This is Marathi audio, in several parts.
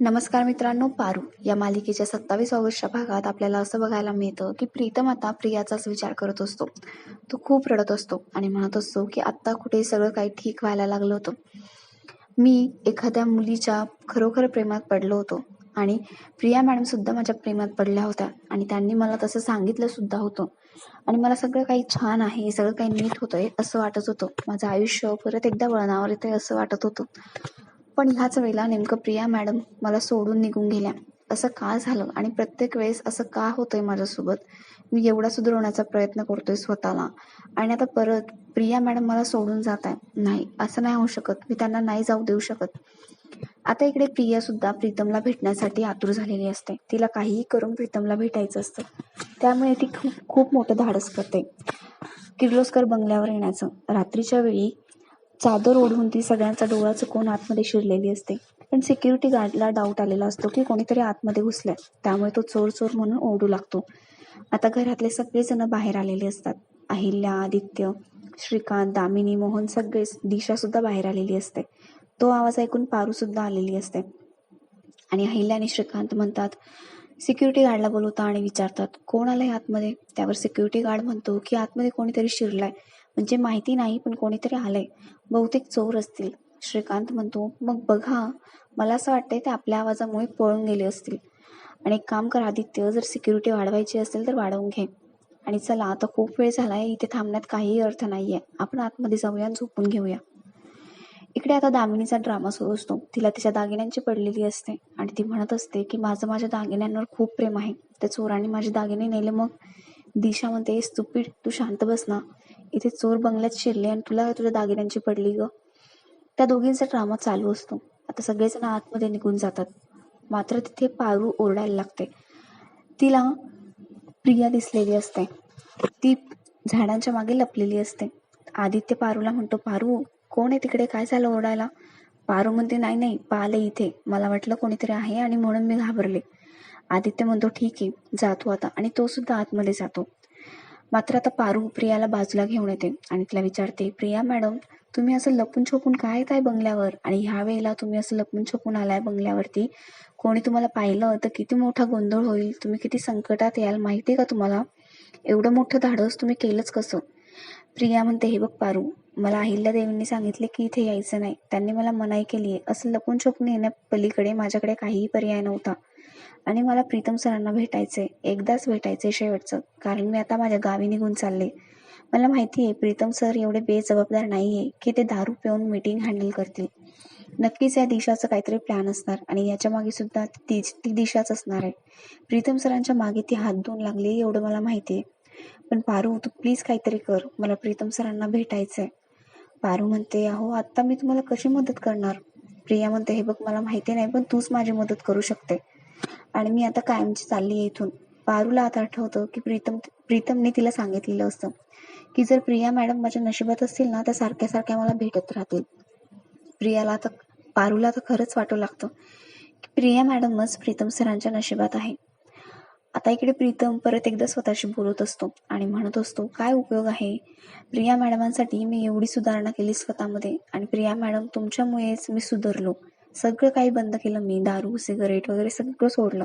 नमस्कार मित्रांनो पारू या मालिकेच्या सत्तावीस ऑगस्टच्या भागात आपल्याला असं बघायला मिळतं की प्रीतम आता प्रियाचाच विचार करत असतो. तो खूप रडत असतो आणि म्हणत असतो की आत्ता कुठे सगळं काही ठीक व्हायला लागलं होतं. मी एखाद्या मुलीच्या खरोखर प्रेमात पडलो होतो आणि प्रिया मॅडम सुद्धा माझ्या प्रेमात पडल्या होत्या आणि त्यांनी मला तसं सांगितलं सुद्धा होतं. आणि मला सगळं काही छान आहे सगळं काही नीट होतंय असं वाटत होतं. माझं आयुष्य परत एकदा वळणावर येतंय असं वाटत होतं. पण ह्याच वेळेला नेमकं प्रिया मॅडम मला सोडून निघून गेल्या. असं का झालं? आणि प्रत्येक वेळेस असं का होतंय माझ्यासोबत? मी एवढा सुधारवण्याचा प्रयत्न करतोय स्वतःला. आणि आता परत प्रिया मॅडम मला सोडून जात आहे नाही असं नाही होऊ शकत. मी त्यांना नाही जाऊ देऊ शकत. आता इकडे प्रिया सुद्धा प्रीतमला भेटण्यासाठी आतुर झालेली असते. तिला काहीही करून प्रीतमला भेटायचं असतं. त्यामुळे ती खूप खूप मोठं धाडस करते. किर्लोस्कर बंगल्यावर येण्याचं. रात्रीच्या वेळी चादर ओढून ती सगळ्यांचा डोळा चुकवून आतमध्ये शिरलेली असते. पण सिक्युरिटी गार्डला डाऊट आलेला असतो की कोणीतरी आतमध्ये घुसलंय. त्यामुळे तो चोर चोर म्हणून ओरडू लागतो. आता घरातले सगळेजण बाहेर आलेले असतात. अहिल्या आदित्य श्रीकांत दामिनी मोहन सगळेच दिशा सुद्धा बाहेर आलेली असते. तो आवाज ऐकून पारू सुद्धा आलेली असते. आणि अहिल्या आणि श्रीकांत म्हणतात सिक्युरिटी गार्डला बोलवता आणि विचारतात कोण आलंय आतमध्ये? त्यावर सिक्युरिटी गार्ड म्हणतो की आतमध्ये कोणीतरी शिरलाय. म्हणजे माहिती नाही पण कोणीतरी आलंय. बहुतेक चोर असतील. श्रीकांत म्हणतो मग बघा मला असं वाटतंय ते आपल्या आवाजामुळे पळून गेले असतील. आणि एक काम कर आदित्य जर सिक्युरिटी वाढवायची असेल तर वाढवून घे. आणि चला आता खूप वेळ झालाय इथे थांबण्यात काहीही अर्थ नाहीये. आपण आतमध्ये जाऊया आणि झोपून घेऊया. इकडे आता दामिनीचा ड्रामा सुरू असतो. तिला तिच्या दागिन्यांची पडलेली असते. आणि ती म्हणत असते की माझं माझ्या दागिन्यांवर खूप प्रेम आहे. त्या चोरांनी माझे दागिने नेले मग दिशा म्हणते स्तुपीड तू शांत बस ना. इथे चोर बंगल्यात शिरले आणि तुला तुझ्या दागिन्यांची पडली ग. त्या दोघींचा ड्रामा चालू असतो. आता सगळेजण आतमध्ये निघून जातात. मात्र तिथे पारू ओरडायला लागते. तिला प्रिया दिसलेली असते. ती झाडांच्या मागे लपलेली असते. आदित्य पारूला म्हणतो पारू कोण आहे तिकडे? काय झालं ओरडायला? पारू म्हणते नाही नाही पाले इथे. मला वाटलं कोणीतरी आहे आणि म्हणून मी घाबरले. आदित्य म्हणतो ठीक आहे जातो आता. आणि तो सुद्धा आतमध्ये जातो. मात्र आता पारू प्रियाला बाजूला घेऊन येते आणि तिला विचारते प्रिया मॅडम तुम्ही असं लपून छपून काय येत आहे बंगल्यावर? आणि ह्या वेळेला तुम्ही असं लपून छपून आलाय बंगल्यावरती. कोणी तुम्हाला पाहिलं तर किती मोठा गोंधळ होईल? तुम्ही किती संकटात याल माहिती का तुम्हाला? एवढं मोठं धाडस तुम्ही केलंच कसं? प्रिया म्हणते हे बघ पारू मला अहिल्या देवींनी सांगितले की इथे यायचं नाही. त्यांनी मला मनाई केली आहे असं लपून छपून येण्या पलीकडे माझ्याकडे काहीही पर्याय नव्हता. आणि मला प्रीतम सरांना भेटायचंय. एकदाच भेटायचंय शेवटचं. कारण मी आता माझ्या गावी निघून चालले. मला माहिती आहे प्रीतम सर एवढे बेजबाबदार नाही आहे की ते दारू पिऊन मीटिंग हँडल करतील. नक्कीच या दिशाचं काहीतरी प्लॅन असणार आणि याच्या मागे सुद्धा ती ती दिशाच असणार आहे. प्रीतम सरांच्या मागे ती हात धुवून लागली एवढं मला माहिती आहे. पण पारू तू प्लीज काहीतरी कर. मला प्रीतम सरांना भेटायचंय. पारू म्हणते अहो आत्ता मी तुम्हाला कशी मदत करणार? प्रिया म्हणते हे बघ मला माहिती नाही पण तूच माझी मदत करू शकते. आणि मी आता कायमची चालली आहे इथून. पारूला आता आठवतं की प्रीतम प्रीतमने तिला सांगितलेलं असतं की जर प्रिया मॅडम माझ्या नशिबात असतील ना तर सारख्या सारख्या मला भेटत राहतील. प्रियाला आता पारूला तर खरंच वाटू लागतं की प्रिया मॅडमच प्रीतम सरांच्या नशिबात आहे. आता इकडे प्रीतम परत एकदा स्वतःशी बोलत असतो आणि म्हणत असतो काय उपयोग आहे? प्रिया मॅडमांसाठी मी एवढी सुधारणा केली स्वतःमध्ये आणि प्रिया मॅडम तुमच्यामुळेच मी सुधारलो. सगळं काही बंद केलं मी दारू सिगरेट वगैरे सगळं सोडलं.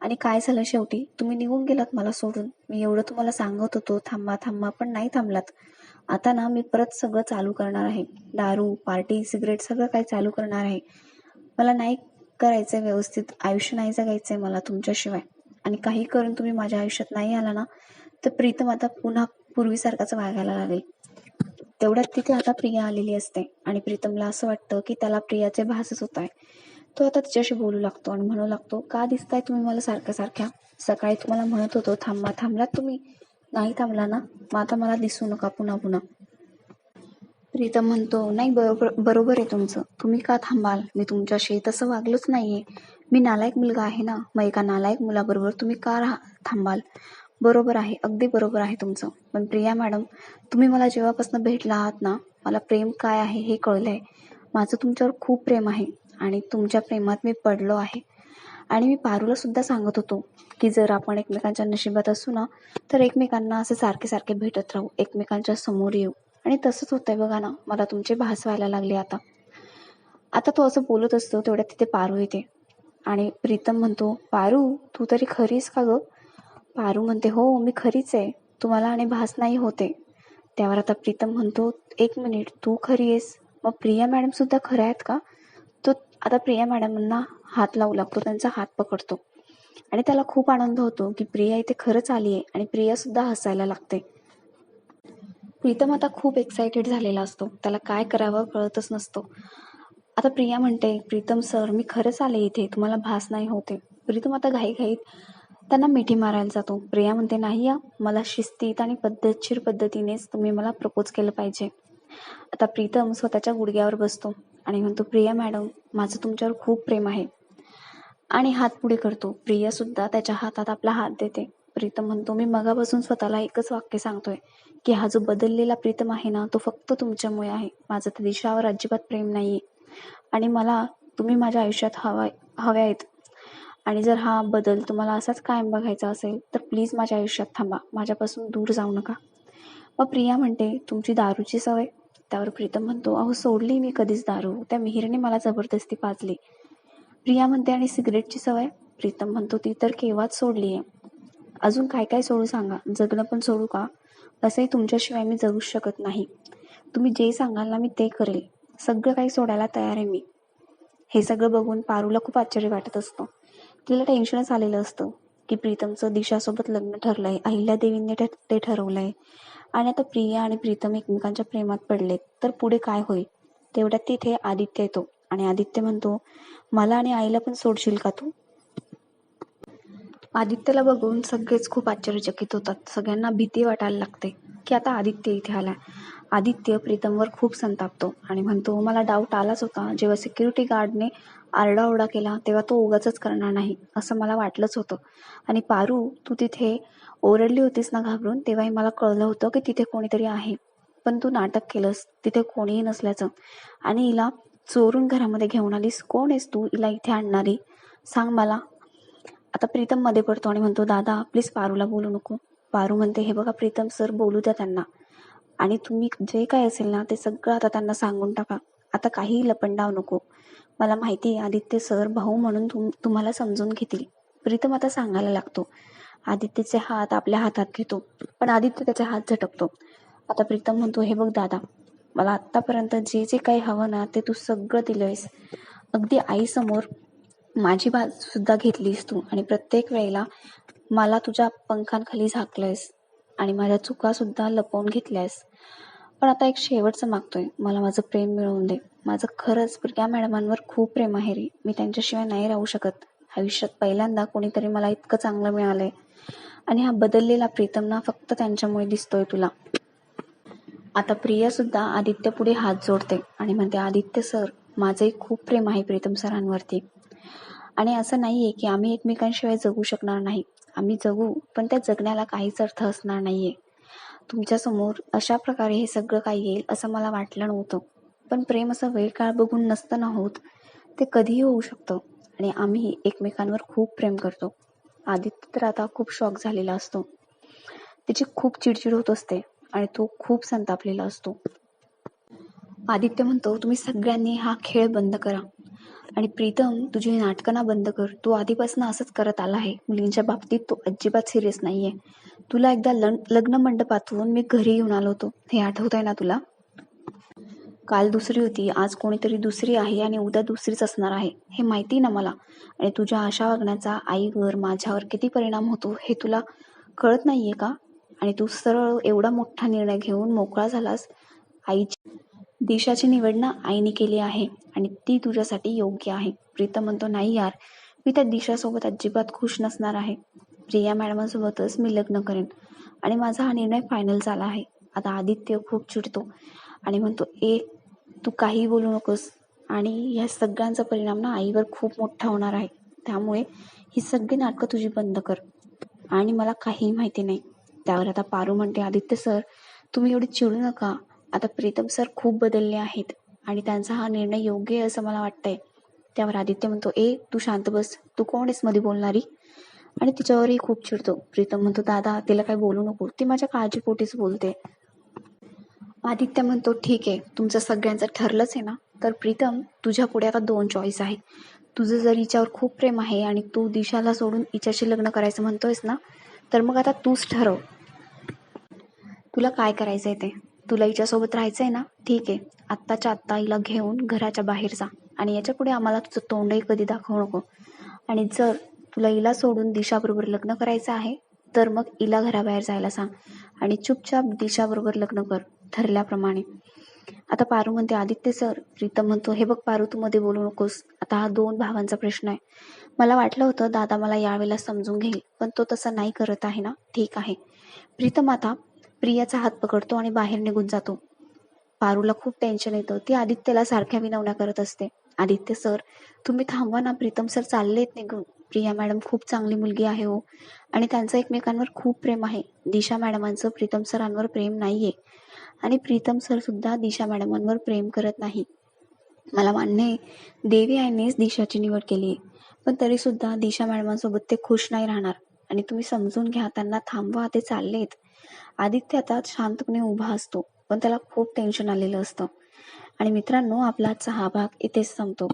आणि काय झालं शेवटी? तुम्ही निघून गेलात मला सोडून. मी एवढं तुम्हाला सांगत होतो थांबा थांबा पण नाही थांबलात. आता ना मी परत सगळं चालू करणार आहे. दारू पार्टी सिगरेट सगळं काही चालू करणार आहे. मला नाही करायचंय व्यवस्थित. आयुष्य नाही जगायचंय मला तुमच्याशिवाय. आणि काही करून तुम्ही माझ्या आयुष्यात नाही आला ना तर प्रीतम आता पुन्हा पूर्वीसारखाच वागायला लागेल. तेवढ्यात तिथे आता प्रिया आलेली असते. आणि प्रीतमला असं वाटतं की त्याला प्रियाचे भासच होत आहे. तो आता तिच्याशी बोलू लागतो आणि म्हणू लागतो का दिसताय तुम्ही मला सारख्या सारख्या सकाळी तुम्हाला म्हणत होतो थांबा थांबलात तुम्ही? नाही थांबला ना? मग आता मला दिसू नका पुन्हा पुन्हा. प्रीतम म्हणतो नाही बरोबर बरोबर आहे तुमचं. तुम्ही का थांबाल? मी तुमच्याशी तसं वागलोच नाहीये. मी नालायक मुलगा आहे ना? मग एका नालायक मुलाबरोबर तुम्ही का राहा थांबाल? बरोबर आहे अगदी बरोबर आहे तुमचं. पण प्रिया मॅडम तुम्ही मला जेव्हापासून भेटला आहात ना मला प्रेम काय आहे हे कळलं आहे माझं तुमच्यावर खूप प्रेम आहे आणि तुमच्या प्रेमात मी पडलो आहे. आणि मी पारूला सुद्धा सांगत होतो की जर आपण एकमेकांच्या नशिबात असू ना तर एकमेकांना असे सारखे सारखे भेटत राहू एकमेकांच्या समोर येऊ. आणि तसंच होतंय बघा ना मला तुमचे भास व्हायला लागले आता. आता तो असं बोलत असतो तेवढ्यात तिथे पारू येते. आणि प्रीतम म्हणतो पारू तू तरी खरीस का गं? पारू म्हणते हो मी खरीच आहे. तुम्हाला आणि भास नाही होते. त्यावर आता प्रीतम म्हणतो एक मिनिट तू खरी आहेस? मग प्रिया मॅडम सुद्धा खऱ्या आहेत का? तो आता प्रिया मॅडमांना हात लावू लागतो त्यांचा हात पकडतो. आणि त्याला खूप आनंद होतो की प्रिया इथे खरंच आली आहे आणि प्रिया सुद्धा हसायला लागते. प्रीतम आता खूप एक्सायटेड झालेला असतो. त्याला काय करावं कळतच नसतो. आता प्रिया म्हणते प्रीतम सर मी खरंच आले इथे. तुम्हाला भास नाही होते. प्रीतम आता घाईघाईत त्यांना मिठी मारायला जातो. प्रिया म्हणते नाही या मला शिस्तीत आणि पद्धतशीर पद्धतीनेच तुम्ही मला प्रपोज केलं पाहिजे. आता प्रीतम स्वतःच्या गुडघ्यावर बसतो आणि म्हणतो प्रिया मॅडम माझं तुमच्यावर खूप प्रेम आहे. आणि हात पुढे करतो. प्रिया सुद्धा त्याच्या हातात आपला हात देते. प्रीतम म्हणतो मी मगापासून स्वतःला एकच वाक्य सांगतोय की हा जो बदललेला प्रीतम आहे ना तो फक्त तुमच्यामुळे आहे. माझं त्या दिशावर अजिबात प्रेम नाहीये. आणि मला तुम्ही माझ्या आयुष्यात हवा हव्या आहेत आणि जर हा बदल तुम्हाला असाच कायम बघायचा असेल तर प्लीज माझ्या आयुष्यात थांबा. माझ्यापासून दूर जाऊ नका. मग प्रिया म्हणते तुमची दारूची सवय. त्यावर प्रीतम म्हणतो अहो सोडली मी कधीच दारू. त्या मिहिरने मला जबरदस्ती पाजली. प्रिया म्हणते आणि सिगरेटची सवय? प्रीतम म्हणतो ती तर केव्हाच सोडली आहे. अजून काय काय सोडू सांगा? जगणं पण सोडू का? असंही तुमच्याशिवाय मी जगूच शकत नाही. तुम्ही जे सांगाल ना मी ते करेल. सगळं काही सोडायला तयार आहे मी. हे सगळं बघून पारूला खूप आश्चर्य वाटत असतं. तिला टेन्शनच आलेलं असतं की प्रीतमचं दिशासोबत लग्न ठरलंय अहिल्या देवींनी ते ते ठरवलंय. आणि आता प्रिया आणि प्रीतम एकमेकांच्या प्रेमात पडलेत. तर पुढे काय होईल? तेवढ्यात तिथे आदित्य येतो. आणि आदित्य म्हणतो मला आणि आईला पण सोडशील का तू? आदित्यला बघून सगळेच खूप आश्चर्यचकित होतात. सगळ्यांना भीती वाटायला लागते की आता आदित्य इथे आलाय. आदित्य प्रीतमवर खूप संतापतो आणि म्हणतो मला डाऊट आलाच होता. जेव्हा सिक्युरिटी गार्डने आरडाओरडा केला तेव्हा तो उगाचच करणार नाही असं मला वाटलंच होतं. आणि पारू तू तिथे ओरडली होतीस ना घाबरून तेव्हाही मला कळलं होतं की तिथे कोणीतरी आहे. पण तू नाटक केलंस तिथे कोणीही नसल्याचं. आणि हिला चोरून घरामध्ये घेऊन आलीस कोण आहेस तू हिला इथे आणणारी? सांग मला. आता प्रीतममध्ये पडतो आणि म्हणतो दादा प्लीज पारूला बोलू नको. पारू म्हणते हे बघा प्रीतम सर बोलू द्या त्यांना. आणि तुम्ही जे काय असेल ना ते सगळं आता त्यांना सांगून टाका. आता काहीही लपंडाव नको. मला माहिती आहे आदित्य सर भाऊ म्हणून तुम तुम्हाला समजून घेतील. प्रीतम आता सांगायला लागतो. आदित्यचे हात आपल्या हातात घेतो पण आदित्य त्याचे हात झटकतो. आता प्रीतम म्हणतो हे बघ दादा मला आत्तापर्यंत जे जे काही हवं ना ते तू सगळं दिलंयस. अगदी आईसमोर माझी बाजू सुद्धा घेतलीस तू आणि प्रत्येक वेळेला मला तुझ्या पंखांखाली झाकलंयस आणि माझ्या चुका सुद्धा लपवून घेतल्यास. पण आता एक शेवटचं मागतोय. मला माझं प्रेम मिळवून दे. माझं खरंच प्रिया मॅडमांवर खूप प्रेम आहे रे. मी त्यांच्याशिवाय नाही राहू शकत. आयुष्यात पहिल्यांदा कोणीतरी मला इतकं चांगलं मिळालंय. आणि हा बदललेला प्रीतम ना फक्त त्यांच्यामुळे दिसतोय तुला. आता प्रिया सुद्धा आदित्य पुढे हात जोडते आणि म्हणते आदित्य सर माझंही खूप प्रेम आहे प्रीतम सरांवरती. आणि असं नाहीये की आम्ही एकमेकांशिवाय जगू शकणार नाही. आम्ही जगू पण त्या जगण्याला काहीच अर्थ असणार नाहीये. तुमच्यासमोर अशा प्रकारे हे सगळं काही येईल असं मला वाटलं नव्हतं. पण प्रेम असं वेळ काळ बघून नसतं ना होत ते कधीही होऊ शकतं. आणि आम्ही एकमेकांवर खूप प्रेम करतो. आदित्य तर आता खूप शॉक झालेला असतो. त्याची खूप चिडचिड होत असते आणि तो खूप संतापलेला असतो. आदित्य म्हणतो तुम्ही सगळ्यांनी हा खेळ बंद करा. आणि प्रीतम तुझी नाटकना बंद कर. तू आधीपासून असंच करत आला आहे. मुलींच्या बाबतीत तो अजिबात सिरियस नाहीये. तुला एकदा लग्न मंडपातून मी घरी येऊन आलो होतो. हे आठवत आहे ना तुला? काल दुसरी होती आज कोणीतरी दुसरी आहे आणि उद्या दुसरीच असणार आहे हे माहिती ना मला? आणि तुझ्या अशा वागण्याचा आईवर माझ्यावर किती परिणाम होतो हे तुला कळत नाहीये का? आणि तू सरळ एवढा मोठा निर्णय घेऊन मोकळा झालास आईची दिशाची निवड ना आईने केली आहे आणि ती तुझ्यासाठी योग्य आहे. प्रीतम म्हणतो नाही यार मी त्या दिशासोबत अजिबात खुश नसणार आहे. प्रिया मॅडमांसोबतच मी लग्न करेन. आणि माझा हा निर्णय फायनल झाला आहे. आता आदित्य खूप चिडतो आणि म्हणतो एक तू काही बोलू नकोस. आणि ह्या सगळ्यांचा परिणाम ना आईवर खूप मोठा होणार आहे. त्यामुळे ही सगळी नाटकं तुझी बंद कर. आणि मला काहीही माहिती नाही. त्यावर आता पारू म्हणते आदित्य सर. तुम्ही एवढी चिडू नका. आता प्रीतम सर खूप बदलले आहेत. आणि त्यांचा हा निर्णय योग्य आहे असं मला वाटतंय. त्यावर आदित्य म्हणतो ए तू शांत बस. तू कोण आहेस मध्ये बोलणारी? आणि तिच्यावरही खूप चिडतो. प्रीतम म्हणतो दादा तिला काही बोलू नको. ती माझ्या काळजीपोटीच बोलते. आदित्य म्हणतो ठीक आहे तुमचं सगळ्यांचं ठरलंच आहे ना? तर प्रीतम तुझ्या पुढे आता दोन चॉईस आहे तुझं जर हिच्यावर खूप प्रेम आहे आणि तू दिशाला सोडून हिच्याशी लग्न करायचं म्हणतोयस ना तर मग आता तूच ठरव. तुला काय करायचं आहे ते? तुला हिच्यासोबत राहायचं आहे ना? ठीक आहे आत्ताच्या आत्ता हिला घेऊन घराच्या बाहेर जा आणि याच्यापुढे आम्हाला तुझं तोंडही कधी दाखवू नको. आणि जर तुला हिला सोडून दिशाबरोबर लग्न करायचं आहे तर मग हिला घराबाहेर जायला सांग आणि चुपचाप दिशाबरोबर लग्न कर. ठरल्याप्रमाणे. आता पारू म्हणते आदित्य सर प्रीतम म्हणतो हे बघ पारू तू मध्ये बोलू नकोस. आता हा दोन भावांचा प्रश्न आहे. मला वाटलं होतं दादा मला यावेळेला समजून घेईल पण तो तसा नाही करत आहे ना? ठीक आहे. प्रीतम आता प्रियाचा हात पकडतो आणि बाहेर निघून जातो. पारूला खूप टेन्शन येतं. ती आदित्यला सारख्या विनवण्या करत असते. आदित्य सर तुम्ही थांबवा ना. प्रीतम सर चाललेत निघून. प्रिया मॅडम खूप चांगली मुलगी आहे हो. आणि त्यांचं एकमेकांवर खूप प्रेम आहे. दिशा मॅडमांचं प्रीतम सरांवर प्रेम नाहीये. आणि प्रीतम सर सुद्धा दिशा मॅडमांवर प्रेम करत नाही मला मान्य आहे देवी आईनेच दिशाची निवड केली आहे. पण तरी सुद्धा दिशा मॅडमांसोबत ते खुश नाही राहणार. आणि तुम्ही समजून घ्या त्यांना थांबवा ते चाललेत. आदित्य आता शांतपणे उभा असतो पण त्याला खूप टेन्शन आलेलं असतं. आणि मित्रांनो आपला आजचा हा भाग इथेच संपतो.